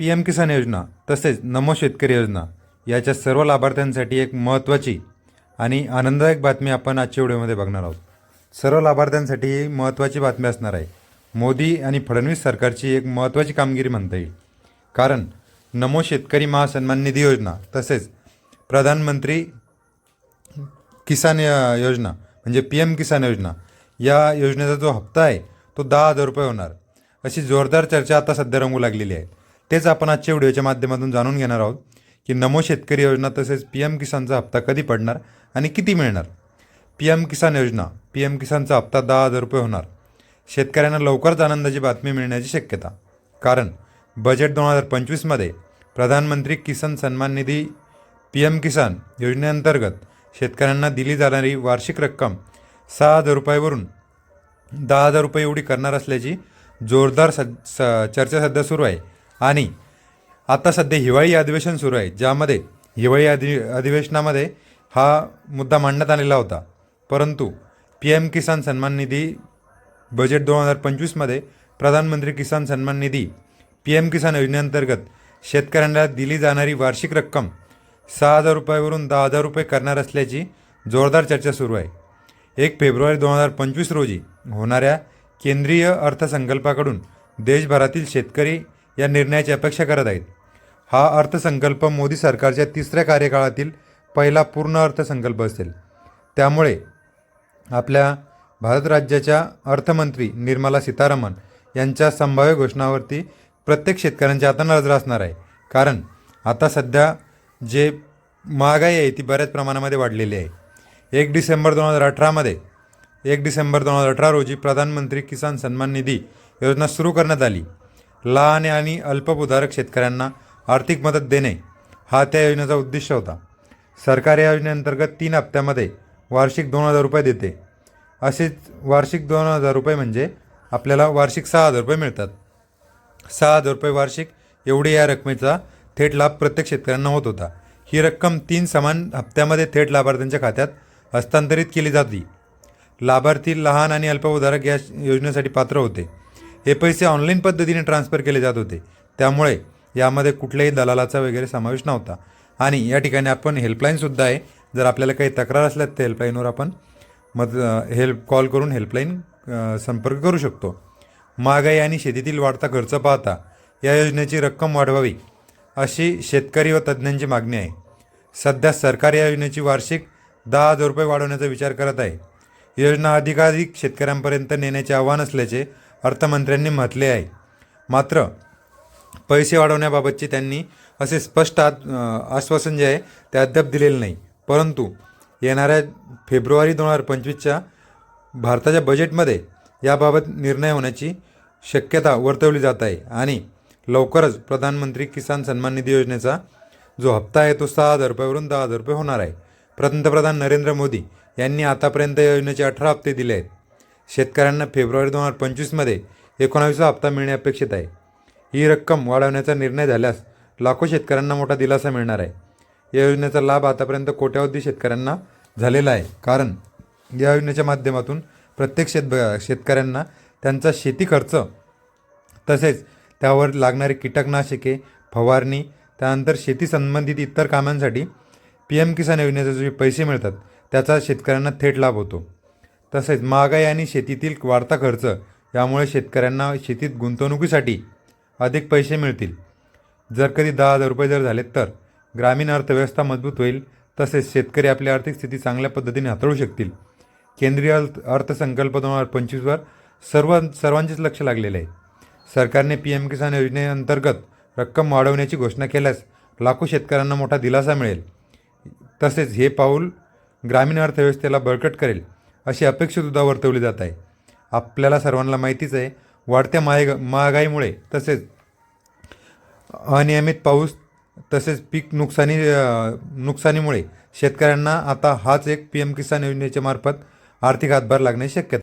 P M किसान योजना तसेच नमो शेतकरी योजना याच्या सर्व लाभार्थ्यांसाठी एक महत्त्वाची आणि आनंददायक बातमी आपण आजच्या व्हिडिओमध्ये बघणार आहोत. सर्व लाभार्थ्यांसाठी ही महत्त्वाची बातमी असणार आहे. मोदी आणि फडणवीस सरकारची एक महत्त्वाची कामगिरी म्हणता येईल. कारण नमो शेतकरी महासन्मान निधी योजना तसेच प्रधानमंत्री किसान योजना म्हणजे पी एम किसान योजना या योजनेचा जो हप्ता आहे तो दहा हजार रुपये होणार. अशी जोरदार चर्चा आता सध्या रंगू लागलेली आहे. तेच आपण आजच्या व्हिडिओच्या माध्यमातून जाणून घेणार आहोत की नमो शेतकरी योजना तसेच पी एम किसानचा हप्ता कधी पडणार आणि किती मिळणार? पी एम किसान योजना पी एम किसानचा हप्ता दहा हजार रुपये होणार. शेतकऱ्यांना लवकरच आनंदाची बातमी मिळण्याची शक्यता. कारण बजेट दोन हजार पंचवीसमध्ये प्रधानमंत्री किसान सन्मान निधी पी एम किसान योजनेअंतर्गत शेतकऱ्यांना दिली जाणारी वार्षिक रक्कम सहा हजार रुपयावरून दहा हजार रुपये एवढी करणार असल्याची जोरदार सद स चर्चा सध्या सुरू आहे. आणि आता सध्या हिवाळी अधिवेशन सुरू आहे ज्यामध्ये हिवाळी अधि अधिवेशनामध्ये हा मुद्दा मांडण्यात आलेला होता. परंतु पी एम किसान सन्मान निधी बजेट दोन हजार पंचवीसमध्ये प्रधानमंत्री किसान सन्मान निधी पी एम किसान योजनेअंतर्गत शेतकऱ्यांना दिली जाणारी वार्षिक रक्कम सहा हजार रुपयावरून दहा हजार रुपये करणार असल्याची जोरदार चर्चा सुरू आहे. एक फेब्रुवारी दोन हजार पंचवीस रोजी होणाऱ्या केंद्रीय अर्थसंकल्पाकडून देशभरातील शेतकरी या निर्णयाची अपेक्षा करत आहेत. हा अर्थसंकल्प मोदी सरकारच्या तिसऱ्या कार्यकाळातील पहिला पूर्ण अर्थसंकल्प असेल. त्यामुळे आपल्या भारत राज्याच्या अर्थमंत्री निर्मला सीतारामन यांच्या संभाव्य घोषणावरती प्रत्येक शेतकऱ्यांच्या आता नजर असणार आहे. कारण आता सध्या जे महागाई आहे ती बऱ्याच प्रमाणामध्ये वाढलेली आहे. एक डिसेंबर दोन हजार अठरामध्ये एक डिसेंबर दोन हजार अठरा रोजी प्रधानमंत्री किसान सन्मान निधी योजना सुरू करण्यात आली. लहान आणि अल्पभूधारक शेतकऱ्यांना आर्थिक मदत देणे हा त्या योजनेचा उद्दिष्ट होता. सरकार या योजनेअंतर्गत तीन हप्त्यामध्ये वार्षिक दोन हजार रुपये देते. असेच वार्षिक दोन हजार रुपये म्हणजे आपल्याला वार्षिक सहा हजार रुपये मिळतात. सहा हजार रुपये वार्षिक एवढी या रकमेचा थेट लाभ प्रत्येक शेतकऱ्यांना होत होता. ही रक्कम तीन समान हप्त्यामध्ये थेट लाभार्थ्यांच्या खात्यात हस्तांतरित केली जाते. लाभार्थी लहान आणि अल्पउधारक या योजनेसाठी पात्र होते. हे पैसे ऑनलाईन पद्धतीने ट्रान्सफर केले जात होते. त्यामुळे यामध्ये कुठल्याही दलालाचा वगैरे समावेश नव्हता. आणि या ठिकाणी आपण हेल्पलाईनसुद्धा आहे. जर आपल्याला काही तक्रार असल्यास त्या हेल्पलाईनवर आपण मद हेल्प कॉल करून हेल्पलाईन संपर्क करू शकतो. महागाई आणि शेतीतील वाढता खर्च पाहता या योजनेची रक्कम वाढवावी अशी शेतकरी व तज्ज्ञांची मागणी आहे. सध्या सरकार या योजनेची वार्षिक दहा हजार रुपये वाढवण्याचा विचार करत आहे. योजना अधिकाधिक शेतकऱ्यांपर्यंत नेण्याचे आव्हान असल्याचे अर्थमंत्र्यांनी म्हटले आहे. मात्र पैसे वाढवण्याबाबतचे त्यांनी असे स्पष्ट आत- आश्वासन जे आहे ते अद्याप दिलेले नाही. परंतु येणाऱ्या फेब्रुवारी दोन हजार पंचवीसच्या भारताच्या बजेटमध्ये याबाबत निर्णय होण्याची शक्यता वर्तवली जात आहे आणि लवकरच प्रधानमंत्री किसान सन्मान निधी योजनेचा जो हप्ता आहे तो सहा हजार रुपयावरून दहा हजार रुपये होणार आहे. पंतप्रधान नरेंद्र मोदी यांनी आतापर्यंत या योजनेचे अठरा हप्ते दिले आहेत. शेतकऱ्यांना फेब्रुवारी दोन हजार पंचवीसमध्ये एकोणावीसा हप्ता मिळणे अपेक्षित आहे. ही रक्कम वाढवण्याचा निर्णय झाल्यास लाखो शेतकऱ्यांना मोठा दिलासा मिळणार आहे. या योजनेचा लाभ आतापर्यंत कोट्यावधी शेतकऱ्यांना झालेला आहे. कारण या योजनेच्या माध्यमातून प्रत्येक शेत शेतकऱ्यांना त्यांचा शेती खर्च तसेच त्यावर लागणारी कीटकनाशके फवारणी त्यानंतर शेती संबंधित इतर कामांसाठी पी एम किसान योजनेचे जे पैसे मिळतात त्याचा शेतकऱ्यांना थेट लाभ होतो. तसेच महागाई आणि शेतीतील वाढता खर्च यामुळे शेतकऱ्यांना शेतीत गुंतवणुकीसाठी अधिक पैसे मिळतील. जर कधी दहा हजार रुपये जर झाले तर ग्रामीण अर्थव्यवस्था मजबूत होईल तसेच शेतकरी आपली आर्थिक स्थिती चांगल्या पद्धतीने हाताळू शकतील. केंद्रीय अर्थ अर्थसंकल्प दोन हजार पंचवीसवर सर्व सर्वांचेच लक्ष लागलेले आहे. सरकारने पी एम किसान योजनेअंतर्गत रक्कम वाढवण्याची घोषणा केल्यास लाखो शेतकऱ्यांना मोठा दिलासा मिळेल. तसेच हे पाऊल ग्रामीण अर्थव्यवस्थेला बळकट करेल. अशी अपेक्षासुद्धा वर्तवली जात आहे. आपल्याला सर्वांना माहितीच आहे वाढत्या महाग महागाईमुळे तसेच अनियमित पाऊस तसेच पीक नुकसानी नुकसानीमुळे शेतकऱ्यांना आता हाच एक पी एम किसान योजनेच्या मार्फत आर्थिक हातभार लागणे शक्य